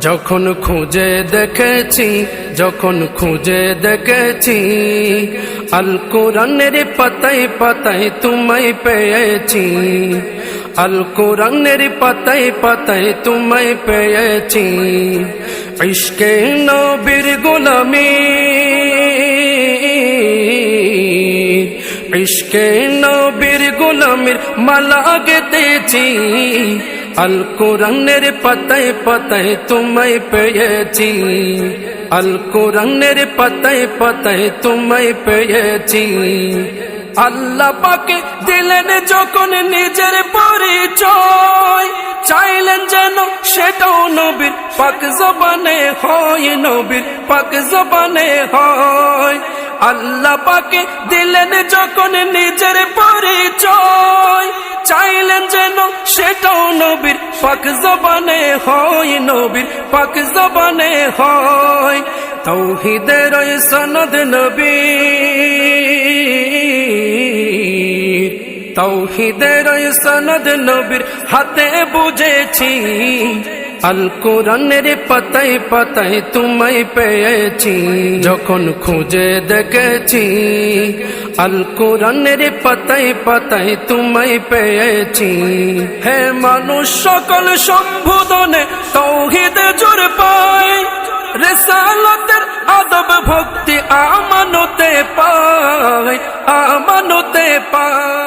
যখন খুঁজে দেখেছি, যখন খুঁজে দেখেছি, আল কোরআনের পাতায় পাতায় তোমায় পেয়েছি, আল কোরআনের পাতায় পাতায় তোমায় পেয়েছি, ইশকে নবীর গোলামী, ইশকে গোলামের মালা গেতেছি আল কোরআনের পাতায় পাতায় তোমায় পেয়েছি। আল কোরআনের পাতায় পাতায় তোমায় পেয়েছি। আল্লাহ পাকে দিলেন যখন নিজের পরিচয়, চাইলেন যেন সেটাও নবীর পাক জবানে হয়, নবীর পাক জবানে হয়। আল্লাহ পাকে দিলেন যখন নিজের পরিচয় সেটাও নবীর পাক জবানে হয়, নবীর পাক জবানে হয়। তৌহিদের সনদ নবী তৌহিদের সনদ নবীর হাতে বুঝেছি। আল কোরআনের পাতায় পাতায় তোমায় পেয়েছি, যখন খুঁজে দেখেছি। আল কোরআনের পাতায় পাতায় তুমি পেয়েছি। হে মানুষ, সকল সম্বোধনে তৌহিদ জোর পায় রেসালতের আদব ভক্তি আমানতে পায় আমানতে পায়